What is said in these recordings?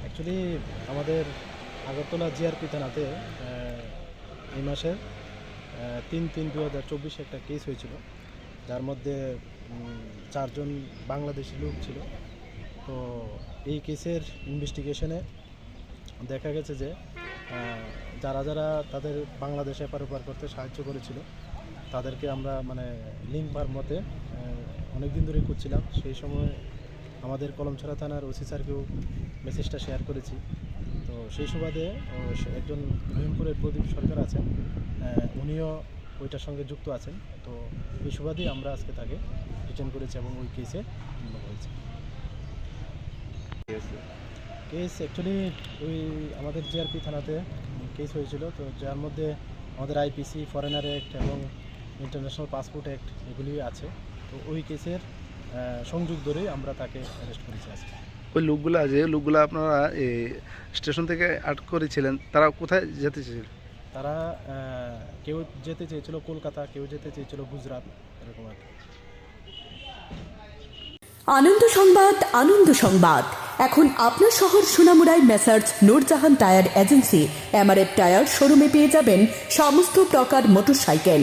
Actually আমাদের Agartala GRP থানাতে এই আহ, তিন তিন দু হাজার চব্বিশে একটা কেস হয়েছিল। যার মধ্যে চারজন বাংলাদেশি লোক ছিল। তো এই কেসের ইনভেস্টিগেশনে দেখা গেছে যে যারা যারা তাদের বাংলাদেশে এপার ওপার করতে সাহায্য করেছিল তাদেরকে আমরা মানে লিঙ্ক বার মতে অনেক দিন ধরে করছিলাম। সেই সময় আমাদের কলমছড়া থানার ওসি স্যারকেও মেসেজটা শেয়ার করেছি। তো সেই সুবাদে একজন রহিমপুরের প্রদীপ সরকার আছেন উনিও ওইটার সঙ্গে যুক্ত আছেন। তো এই সুবাদেই আমরা আজকে তাকে রিটার্ন করেছি এবং ওই কেসে হয়েছে। কেস অ্যাকচুয়ালি ওই আমাদের জিআরপি থানাতে কেস হয়েছিল। তো যার মধ্যে আমাদের আইপিসি ফরেনার অ্যাক্ট এবং ইন্টারন্যাশনাল পাসপোর্ট অ্যাক্ট এগুলি আছে। তো ওই কেসের সংযোগ ধরে আমরা তাকে অ্যারেস্ট করেছি আজকে। ওই লোকগুলা যে লোকগুলা আপনারা এই স্টেশন থেকে আটক করেছিলেন তারা কোথায় যেতে চেয়েছিল? তারা কেউ যেতে চেয়েছিল কলকাতা কেউ যেতে চেয়েছিল গুজরাট এরকম আর আনন্দ সংবাদ আনন্দ সংবাদ। এখন আপনার শহর সোনামুড়ায় Messrs Noorjahan tyre agency MRF tyre শোরুমে পেয়ে যাবেন সমস্ত প্রকার মোটরসাইকেল।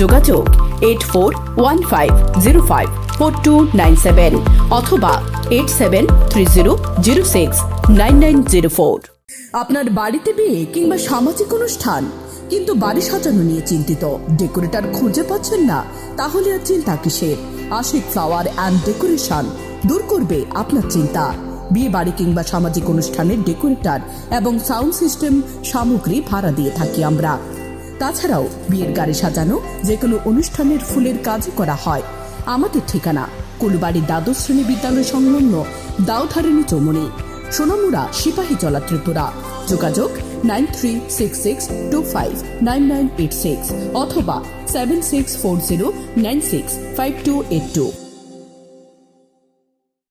যোগাযোগ eight four one five zero five four two nine seven অথবা eight seven three zero zero six nine nine zero four আপনার বাড়িতে বিয়ে কিংবা সামাজিক অনুষ্ঠান, কিন্তু বাড়ি সাজানো নিয়ে চিন্তিত ডেকোরেটর খুঁজে পাচ্ছেন না, তাহলে আর চিন্তা কিসের? আশিক ফ্লাওয়ার অ্যান্ড ডেকোরেশন দূর করবে আপনার চিন্তা। বিয়ে বাড়ি কিংবা সামাজিক অনুষ্ঠানের ডেকোরেটর এবং সাউন্ড সিস্টেম সামগ্রী ভাড়া দিয়ে থাকি আমরা। তাছাড়াও বিয়ের গাড়ি সাজানো যে কোনো অনুষ্ঠানের ফুলের কাজও করা হয়। আমাদের ঠিকানা, কুলবাড়ি দ্বাদশ শ্রেণি বিদ্যালয় সংলগ্ন দাউধারিণী চৌমনি সোনামুড়া সিপাহী জলা ত্রিপুরা। যোগাযোগ nine three six six two five nine nine eight six অথবা seven six four zero nine six five two eight two.